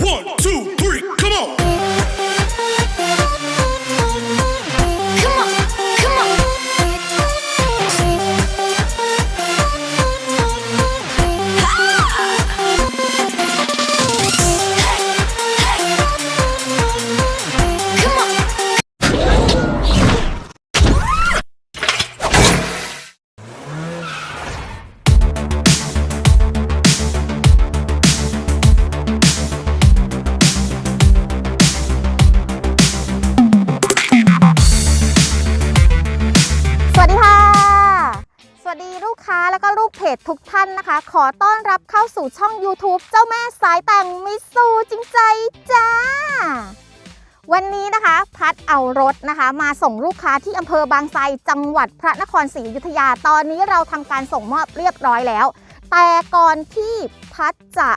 One, two, แล้วก็ลูกเพจทุกท่านนะคะ ขอต้อนรับเข้าสู่ช่อง YouTube เจ้าแม่สายแต่งมิสซูจริงใจจ้า วันนี้นะคะ พัดเอารถนะคะ มาส่งลูกค้าที่อำเภอบางไทรจังหวัดพระนครศรีอยุธยาตอนนี้เราทำการส่งมอบเรียบร้อยแล้ว แต่ก่อนที่พัดจะ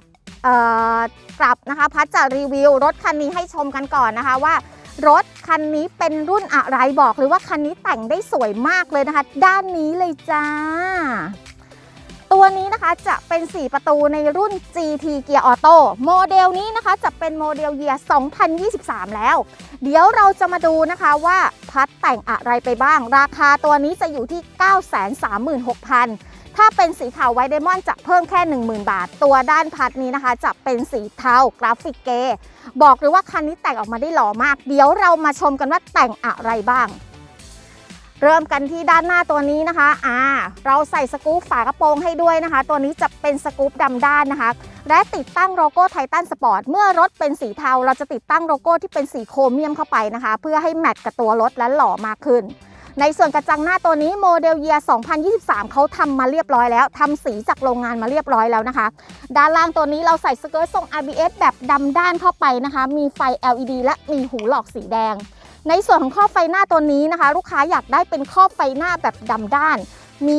กลับนะคะ พัดจะรีวิวรถคันนี้ให้ชมกันก่อนนะคะว่ารถคันนี้เป็นรุ่นอะไรบอกเลยว่าคันนี้แต่งได้สวยมากเลยนะคะ ด้านนี้เลยจ้า ตัวนี้นะคะจะเป็น 4 ประตูในรุ่น GT Gear Auto โมเดลนี้นะคะจะเป็นโมเดล Year 2023 แล้ว เดี๋ยวเราจะมาดูนะคะว่าพัดแต่งอะไรไปบ้าง ราคาตัวนี้จะอยู่ที่ 936,000 ถ้าเป็นสีขาวไวท์ไดมอนจะเพิ่มแค่ 10,000 บาท ตัวด้านพัดนี้นะคะ จะเป็นสีเทากราฟิกเก บอกเลยว่าคันนี้แต่งออกมาได้หล่อมาก เดี๋ยวเรามาชมกันว่าแต่งอะไรบ้าง เริ่มกันที่ด้านหน้าตัวนี้นะคะ อ่า เราใส่สกู๊ปฝากระโปรงให้ด้วยนะคะ ตัวนี้จะเป็นสกู๊ปดำด้านนะคะ และติดตั้งโลโก้ไททันสปอร์ต เมื่อรถเป็นสีเทา เราจะติดตั้งโลโก้ที่เป็นสีโครเมียมเข้าไปนะคะ เพื่อให้แมทกับตัวรถและหล่อมากขึ้น ในส่วนกระจังหน้าตัวนี้โมเดลเยีย2023 เขาทำมาเรียบร้อยแล้วทำสีจากโรงงานมาเรียบร้อยแล้วนะคะ ด้านล่างตัวนี้เราใส่สเกิร์ตทรง RBS แบบดำด้านเข้าไปนะคะ มีไฟ LED และมีหูหลอกสีแดง ในส่วนของครอบไฟหน้าตัวนี้นะคะ ลูกค้าอยากได้เป็นครอบไฟหน้าแบบดำด้าน มี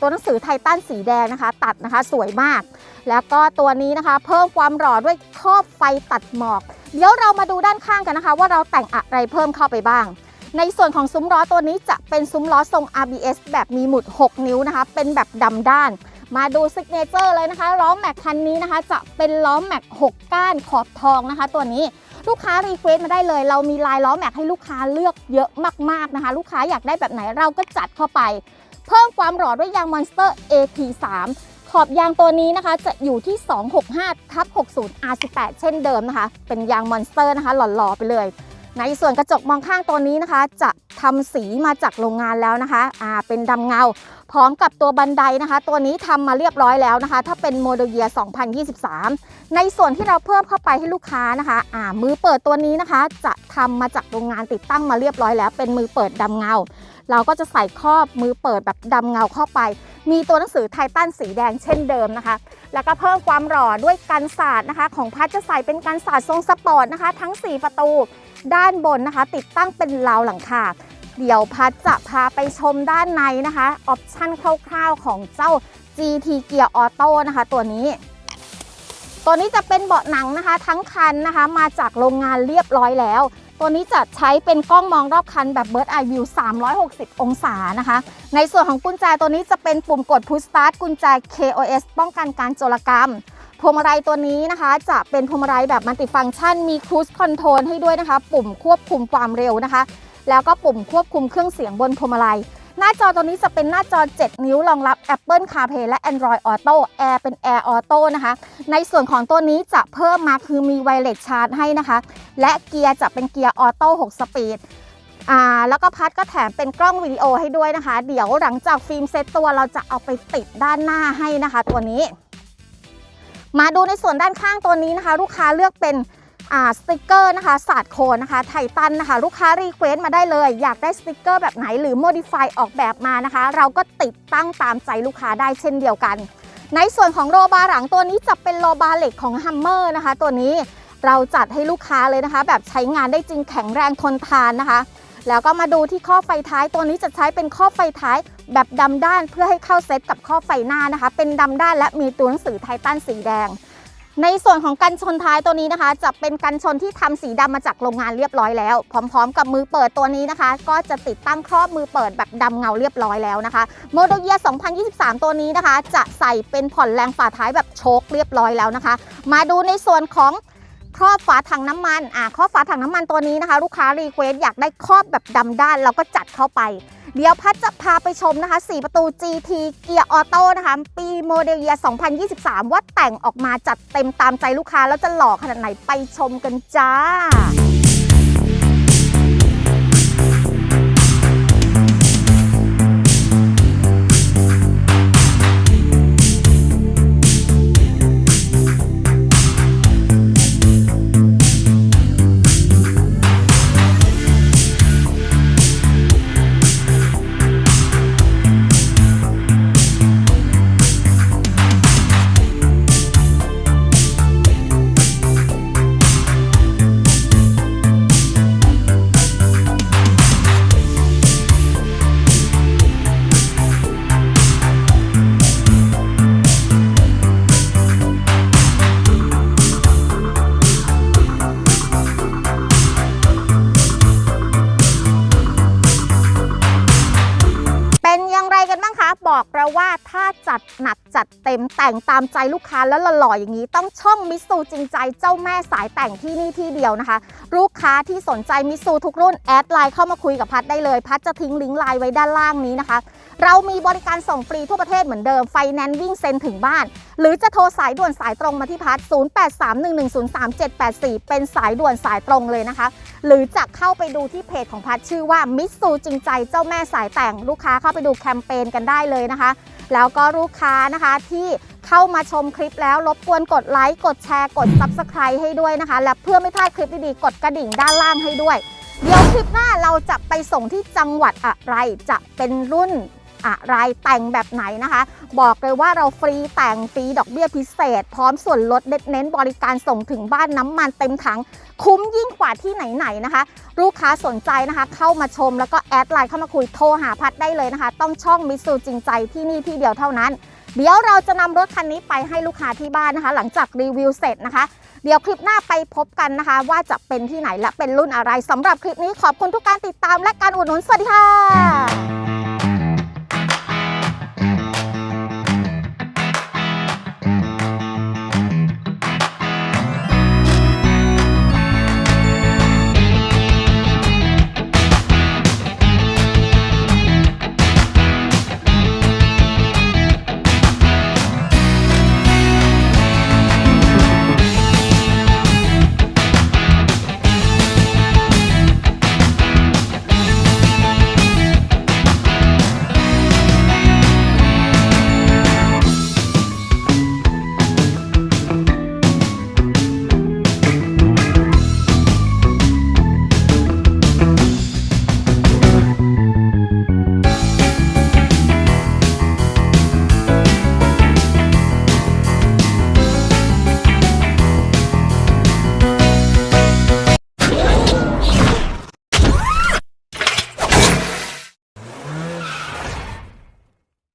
ตัวหนังสือไททันสีแดงนะคะ ตัดนะคะสวยมาก แล้วก็ตัวนี้นะคะ เพิ่มความหล่อด้วยครอบไฟตัดหมอก เดี๋ยวเรามาดูด้านข้างกันนะคะ ว่าเราแต่งอะไรเพิ่มเข้าไปบ้าง ในส่วนของซุ้มล้อตัวนี้จะเป็นซุ้มล้อทรง RBS แบบมีหมุด 6 นิ้วนะคะ เป็นแบบดำด้านมาดูซิกเนเจอร์เลยนะคะล้อแม็กคันนี้นะคะ จะเป็นล้อแม็ก 6 ก้านขอบทองนะคะ ตัวนี้ ลูกค้ารีเควสมาได้เลย เรามีลายล้อแม็กให้ลูกค้าเลือกเยอะมากๆนะคะ ลูกค้าอยากได้แบบไหนเราก็จัดเข้าไป เพิ่มความหล่อด้วยยาง Monster AT3 ขอบยางตัวนี้นะคะจะอยู่ที่ 265ทับ60 R18 เช่นเดิมนะคะ เป็นยาง Monster นะคะ หล่อๆไปเลย ในส่วนกระจกมองข้างตัวนี้นะคะ จะทำสีมาจากโรงงานแล้วนะคะอ่าเป็นดำเงา พร้อมกับตัวบันไดนะคะ ตัวนี้ทำมาเรียบร้อยแล้วนะคะ ถ้าเป็นโมเดลเยีย2023 ในส่วนที่เราเพิ่มเข้าไปให้ลูกค้านะคะอ่ามือเปิดตัวนี้นะคะ จะทำมาจากโรงงานติดตั้งมาเรียบร้อยแล้ว เป็นมือเปิดดำเงา เราก็จะใส่ครอบมือเปิดแบบดำเงาเข้าไป มีตัวหนังสือไททันสีแดงเช่นเดิมนะคะ แล้วก็เพิ่มความหล่อด้วยกันศาสตร์นะคะ ของพัดจะใส่เป็นกันศาสตร์ทรงสปอร์ตนะคะ ทั้ง 4 ประตูด้านบนนะคะ ติดตั้งเป็นราวหลังคาเดี๋ยวพัดจะพาไปชมด้านในนะคะออปชั่นคร่าวๆของเจ้า GT Gear Auto นะคะ ตัวนี้ตัวนี้จะเป็นเบาะหนังนะคะ ทั้งคันนะคะ มาจากโรงงานเรียบร้อยแล้ว ตัวนี้จะใช้เป็นกล้องมองรอบคันแบบ Bird Eye View 360 องศานะคะ ในส่วนของกุญแจตัวนี้จะเป็นปุ่มกด Push Start กุญแจ KOS ป้องกันการโจรกรรมพวงมาลัยตัวนี้นะคะ จะเป็นพวงมาลัยแบบมัลติฟังก์ชันมี Cruise Control ให้ด้วยนะคะ ปุ่มควบคุมความเร็วนะคะ แล้วก็ปุ่มควบคุมเครื่องเสียงบนพวงมาลัย หน้าจอตัวนี้จะเป็นหน้าจอ 7 นิ้วรองรับ Apple CarPlay และ Android Auto Air เป็น Air Auto นะคะ ในส่วนของตัวนี้จะเพิ่มมาคือมีไวเลสชาร์จให้นะคะ และเกียร์จะเป็นเกียร์ออโต้6สปีดอ่าแล้วก็พัดก็แถมเป็นกล้องวิดีโอให้ด้วยนะคะ เดี๋ยวหลังจากฟิล์มเซตตัวเราจะเอาไปติดด้านหน้าให้นะคะ ตัวนี้ มาดูในส่วนด้านข้างตัวนี้นะคะ ลูกค้าเลือกเป็น สติกเกอร์นะคะศาสตร์โคนนะคะไททันนะคะลูกค้ารีเควสต์มาได้เลย อยากได้สติกเกอร์แบบไหนหรือโมดิฟายออกแบบมานะคะ เราก็ติดตั้งตามใจลูกค้าได้เช่นเดียวกัน ในส่วนของโรบาร์หลังตัวนี้จะเป็นโรบาร์เหล็กของ Hummer นะคะ ตัวนี้เราจัดให้ลูกค้าเลยนะคะ แบบใช้งานได้จริงแข็งแรงทนทานนะคะ แล้วก็มาดูที่ข้อไฟท้ายตัวนี้จะใช้เป็นข้อไฟท้ายแบบดำด้านเพื่อให้เข้าเซตกับข้อไฟหน้านะคะ เป็นดำด้านและมีตัวหนังสือไททันสีแดง ในส่วนของกันชนท้ายตัวนี้นะคะ จะเป็นกันชนที่ทำสีดำมาจากโรงงานเรียบร้อยแล้ว พร้อม ๆ กับมือเปิดตัวนี้นะคะ ก็จะติดตั้งครอบมือเปิดแบบดำเงาเรียบร้อยแล้วนะคะโมเดลเยีย2023 ตัวนี้นะคะ จะใส่เป็นผ่อนแรงฝาท้ายแบบโชคเรียบร้อยแล้วนะคะ มาดูในส่วนของครอบฝาถังน้ำมันอ่าครอบฝาถังน้ำมันตัวนี้นะคะ ลูกค้ารีเควสอยากได้ครอบแบบดำด้านเราก็จัดเข้าไป เดี๋ยวพัดจะพาไปชมนะคะ 4 ประตู GT เกียร์ออโต้นะคะ ปีโมเดลเยียร์2023 ว่าแต่งออกมาจัดเต็มตามใจลูกค้าแล้วจะหล่อขนาดไหนไปชมกันจ้า เราว่าถ้าจัดหนักจัดเต็มแต่งตามใจลูกค้าแล้วหล่อๆอย่างนี้ ต้องช่องมิสูจริงใจเจ้าแม่สายแต่งที่นี่ที่เดียวนะคะ ลูกค้าที่สนใจมิสูทุกรุ่นแอดไลน์เข้ามาคุยกับพัดได้เลย พัดจะทิ้งลิงก์ไลน์ไว้ด้านล่างนี้นะคะ เรามีบริการส่งฟรีทั่วประเทศเหมือนเดิมไฟแนนซ์วิ่งเซ็นถึงบ้าน หรือจะโทรสายด่วนสายตรงมาที่พัด0831103784 เป็นสายด่วนสายตรงเลยนะคะ หรือจะเข้าไปดูที่เพจของพัดชื่อว่ามิสซูจริงใจเจ้าแม่สายแต่งลูกค้าเข้าไปดูแคมเปญกันได้เลยนะคะ แล้วก็ลูกค้านะคะที่เข้ามาชมคลิปแล้วรบกวนกดไลค์กดแชร์กด Subscribe ให้ด้วยนะคะ และเพื่อไม่พลาดคลิปดีๆกดกระดิ่งด้านล่างให้ด้วย เดี๋ยวคลิปหน้าเราจะไปส่งที่จังหวัดอะไรจะเป็นรุ่น อะไรแต่งแบบไหนนะคะ บอกเลยว่าเราฟรีแต่งฟรีดอกเบี้ยพิเศษ พร้อมส่วนลดเน้นบริการส่งถึงบ้านน้ำมันเต็มถัง คุ้มยิ่งกว่าที่ไหนๆนะคะ ลูกค้าสนใจนะคะ เข้ามาชมแล้วก็แอดไลน์เข้ามาคุยโทรหาพัดได้เลยนะคะ ต้องช่องมิสูจริงใจที่นี่ที่เดียวเท่านั้นเดี๋ยวเราจะนำรถคันนี้ไปให้ลูกค้าที่บ้านนะคะ หลังจากรีวิวเสร็จนะคะ เดี๋ยวคลิปหน้าไปพบกันนะคะ ว่าจะเป็นที่ไหนและเป็นรุ่นอะไรสำหรับคลิปนี้ขอบคุณทุกการติดตามและการอุดหนุนสวัสดีค่ะ